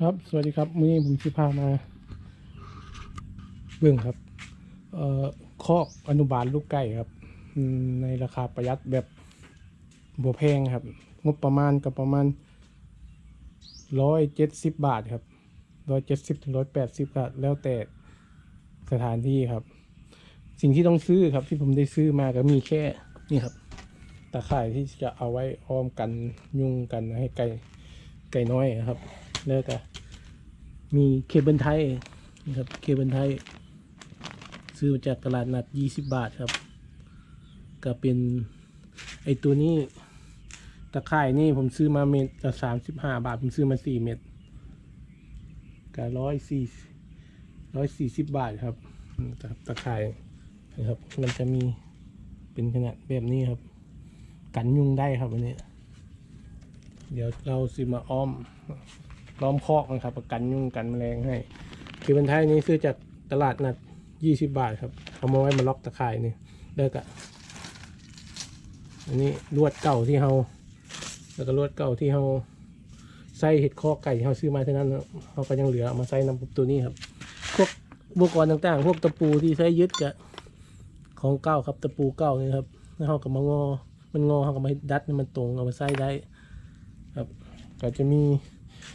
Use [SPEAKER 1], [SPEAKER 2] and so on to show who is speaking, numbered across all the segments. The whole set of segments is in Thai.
[SPEAKER 1] ครับ สวัสดีครับมื้อนี้ผมสิพามา เบิ่งครับ เอ่อคอกอนุบาลลูกไก่ครับ ในราคาประหยัดแบบบัวแพงครับ งบประมาณก็ประมาณร้อยเจ็ดสิบบาทครับร้อยเจ็ดสิบถึงร้อยแปดสิบาทแล้วแต่สถานที่ครับ สิ่งที่ต้องซื้อครับ ที่ผมได้ซื้อมาก็มีแค่นี่ครับตะข่ายที่จะเอาไว้อ้อมกันยุงกันให้ไก่ไก่น้อยครับ แล้วก็มีเคเบิลไทยนะครับเคเบิลไทยซื้อมาจากตลาดนัด 20 บาทครับ ก็เป็นไอตัวนี้ตะข่ายนี่ผมซื้อมาเม็ดละ35บห้าบาท ผมซื้อมา4เม็ดก็ร้อยสี่ร้อยสี่สิบบาทครับอืมครับตะข่ายนะครับ มันจะมีเป็นขนาดแบบนี้ครับ กันยุงได้ครับอันนี้ เดี๋ยวเราสิมาอ้อม ล้อมคอกนะครับ ประกันยุงกันแมลงให้คือเป็นไทยนี้ซื้อจากตลาดนัดยี่สิบบาทครับ เอามาไว้มาล็อกตะข่ายนี่เลิกอะอันนี้ลวดเก่าที่เราแล้วก็ลวดเก่าที่เราใส่เห็ดคอกไก่ที่เราซื้อมาเท่านั้นเราก็ยังเหลือมาใส่น้ำตัวนี้ครับพวกอุปกรณ์ต่างๆ พวกตะปูที่ใช้ยึดกับของเก่าครับตะปูเก่านี่ครับแล้วเราก็มางอ มันงอเราก็มาดัดมันตรงเอามาใส่ได้ ครับ ก็จะมี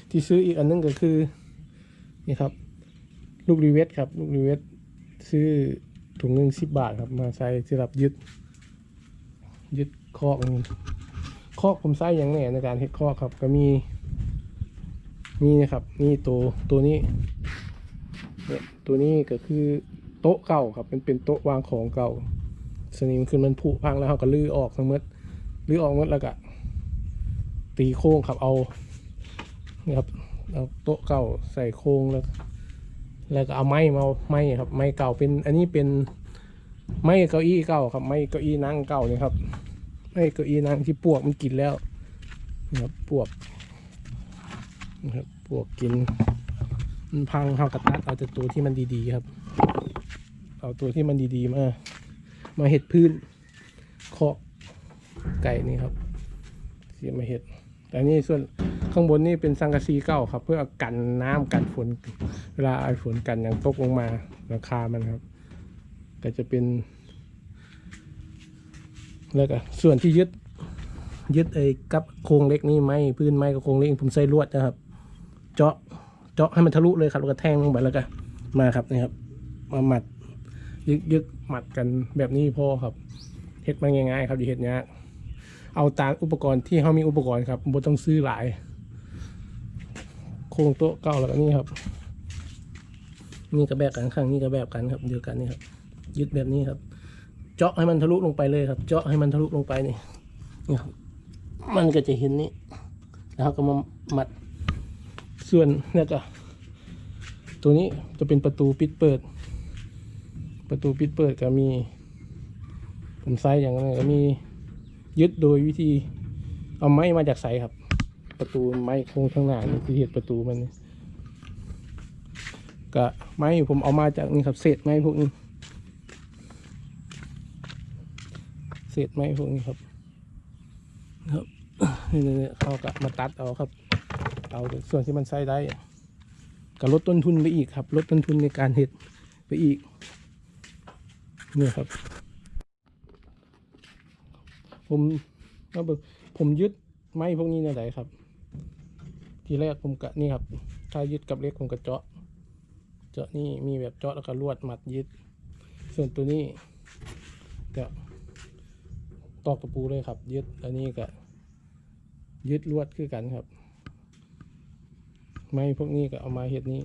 [SPEAKER 1] ที่ซื้ออีกอันนึงก็คือ นี่ครับ ลูกรีเวทครับ ลูกรีเวทซื้อถุงหนึ่งสิบบาทครับมาใส่สำหรับยึด ยึดคอกนี่คอกผมใส่อย่างแน่ในการเฮ็ดคอกครับ ก็มีมีนะครับ นี่ตัวตัวนี้เนี่ยตัวนี้ก็คือโต๊ะเก่าครับเป็นเป็นโต๊ะวางของเก่า สนิมขึ้นมันผุพังแล้วเขาก็ลื้อออกทั้งหมดลื้อออกหมดแล้วก็ตีโค้งครับเอา นี่ครับเอาโต๊ะเก่าใส่โครงแล้ว แล้วก็เอาไม้มาเอาไม้ครับ ไม้เก่าเป็น อันนี้เป็นไม้เก้าอี้เก่าครับ ไม้เก้าอี้นั่งเก่านี่ครับ ไม้เก้าอี้นั่งที่ปวกมันกินแล้วนะครับปวกนะครับปวกกินมันพังเขากระตัดเอาแต่ตัวที่มันดีๆครับ เอาตัวที่มันดีๆมา มาเห็ดพื้นเคาะไก่นี่ครับเสียมาเห็ด แต่นี่ส่วน ข้างบนนี่เป็นสังกะสีเก่าครับ เพื่อกันน้ำกันฝนเวลาไอ้ฝนกันอย่างตกลงมาราคามันครับ ก็จะเป็นแล้วก็ส่วนที่ยึดยึดไอ้กับโครงเล็กนี่ไม้พื้นไม้กับโครงเล็กผมใส่ลวดนะครับ เจาะเจาะให้มันทะลุเลยครับแล้วก็แทงลงไปแล้วก็มาครับนี่ครับ มาหมัด ยึกยึกหมัดกันแบบนี้พอครับเฮ็ดมันง่ายๆครับอย่าเฮ็ดยากเอาตามอุปกรณ์ที่เขามีอุปกรณ์ครับบ่ต้องซื้อหลาย โครงโต๊ะเก่าแล้วก็นี่ครับ นี่ก็แบบกันข้างนี้ก็แบบกันครับเดียวกันนี่ครับ ยึดแบบนี้ครับ เจาะให้มันทะลุลงไปเลยครับ เจาะให้มันทะลุลงไปนี่นี่ครับมันก็จะเห็นนี่แล้วก็มามัดส่วนนี่ก็ ตัวนี้จะเป็นประตูปิดเปิด ประตูปิดเปิดก็มีผมไซส์อย่างนั้นก็มียึดโดยวิธีเอาไม้มาจากใสครับ ประตูไม้โครงข้างหน้านี่คือเหตุประตูมันก็ไม้ผมเอามาจากนี่ครับเศษไม้พวกนี้ เศษไม้พวกนี้ครับ ครับนี่ๆๆเขาก็มาตัดเอาครับ เอาส่วนที่มันใช้ได้ก็ลดต้นทุนไปอีกครับ ลดต้นทุนในการเห็ดไปอีกนี่ครับ ผมผมยึดไม้พวกนี้ในไหนครับ ทีแรกผมกะนี่ครับ ถ้ายึดกับเล็กผมก็เจาะ เจาะนี่มีแบบเจาะแล้วก็ลวดมัดยึด ส่วนตัวนี้ก็ตอกตะปูเลยครับ ยึดอันนี้ก็ยึดลวดคือกันครับ ไม้พวกนี้ก็เอามาเห็ดนี้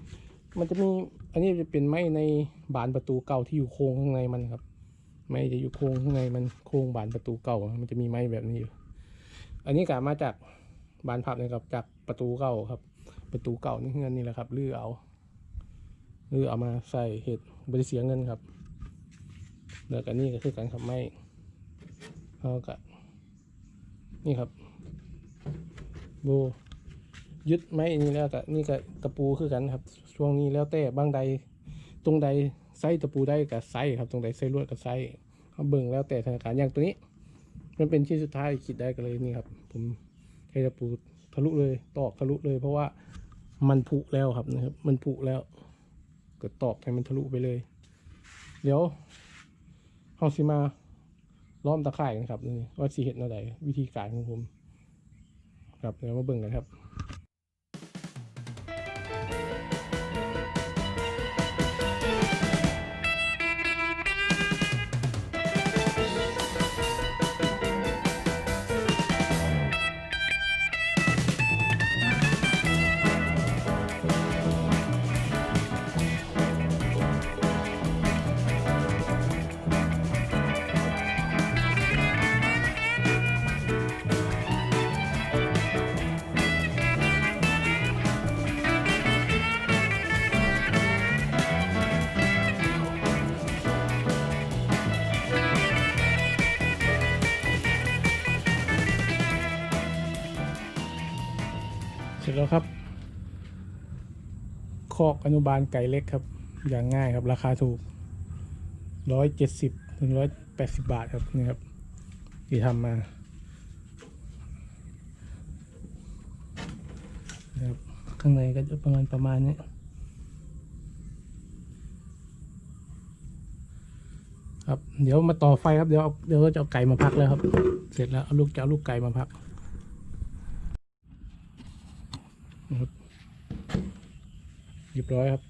[SPEAKER 1] มันจะมีอันนี้จะเป็นไม้ในบานประตูเก่าที่อยู่โค้งข้างในมันครับ ไม้จะอยู่โค้งข้างในมันโค้งบานประตูเก่า มันจะมีไม้แบบนี้อยู่ อันนี้ก็มาจาก บานพับนะครับจากประตูเก่าครับ ประตูเก่านี่เงินนี่แหละครับลื้อเอาลื้อเอามาใส่เห็ดบริเสียเงินครับแล้วก็นี่ก็คือการขับไม้เขาก็นี่ครับโบยึดไม้นนี้แล้วก็นี่ก็ตะปูคือกันครับ ช่วงนี้แล้วแต่บางใดตรงใดไส้ตะปูได้กับไส้ครับ ตรงใดไส้ลวดกับไส้เขาเบิ่งแล้วแต่ธนาคารอย่างตัวนี้ มันเป็นชิ้นสุดท้ายคิดได้ก็เลยนี่ครับ ผม ให้ตะปูทะลุเลยตอกทะลุเลย เพราะว่ามันผุแล้วครับนะครับ มันผุแล้วก็ตอกให้มันทะลุไปเลย เดี๋ยวเฮาสิมาล้อมตะข่ายกันครับนี่ว่าสีเห็ดอะไรวิธีการของผม ครับเดี๋ยวมาเบิ่งกันครับ เสร็จแล้วครับ คอกอนุบาลไก่เล็กครับ อย่างง่ายครับ ราคาถูกร้อยเจ็ดสิบถึงร้อยแปดสิบบาทครับนี่ครับ ที่ทำมาครับข้างในก็จะประมาณประมาณนี้ครับเดี๋ยวมาต่อไฟครับเดี๋ยวเอาเดี๋ยวจะเอาไก่มาพักแล้วครับ เสร็จแล้วเอาลูกจะเอาลูกไก่มาพัก นะครับ เรียบร้อยครับ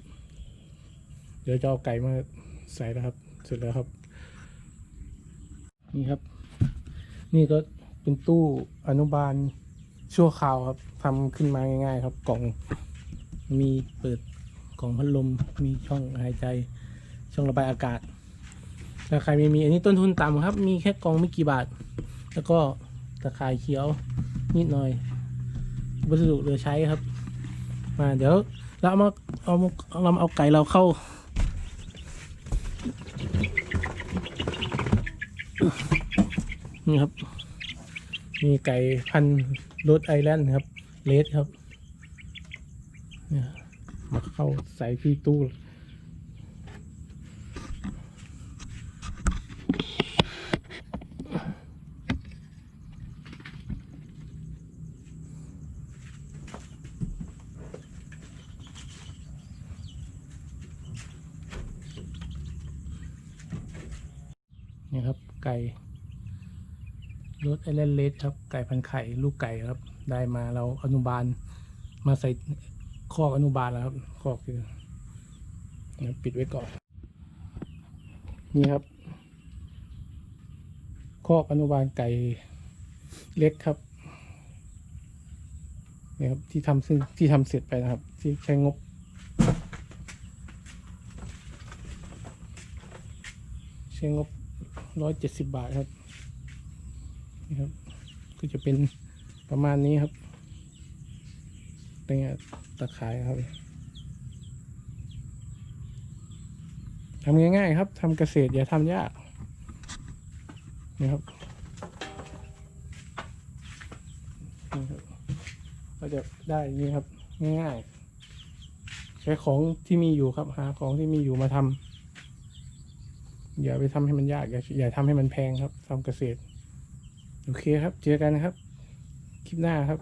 [SPEAKER 1] เดี๋ยวจะเอาไก่มาใส่แล้วครับ เสร็จแล้วครับ นี่ครับ นี่ก็เป็นตู้อนุบาลชั่วคราวครับทำขึ้นมาง่าย ๆ ครับ กล่องมีเปิดกล่องพัดลมมีช่องหายใจ ช่องระบายอากาศถ้าใครไม่มีอันนี้ต้นทุนต่ำครับ มีแค่กล่องไม่กี่บาท แล้วก็ตะข่ายเขียวนิดหน่อยวัสดุเหลือใช้ครับ มาเดี๋ยว เราเอามาเอาเราเอาไก่เราเข้านี่ครับ มีไก่พันธุ์โรสไอแลนด์ครับเลสครับเนี่ยมาเข้าใส่ที่ตู้ นี่ค รับไก่รสไอแลนเลสครับไก่พันไข่ลูกไก่ครับ ได้มาเราอนุบาลมาใส่คอกอนุบาลแล้วครับคอกคือนะปิดไว้ก่อน นี่ครับ คอกอนุบาลไก่เล็กครับนี่ครับที่ทำซึ่งที่ทำเสร็จไปนะครับ ที่ใช้งบ ใช้งบ ร้อยเจ็ดสิบบาทครับนี่ครับ ก็จะเป็นประมาณนี้ครับเป็นตะขายครับทำง่ายๆครับทำเกษตรอย่าทำยากนี่ครับนี่ครับก็จะได้นี้ครับ ง่ายๆใช้ของที่มีอยู่ครับ หาของที่มีอยู่มาทำ อย่าไปทำให้มันยาก อย่าอย่าทำให้มันแพงครับทำเกษตร โอเคครับ เจอกันนะครับ คลิปหน้าครับ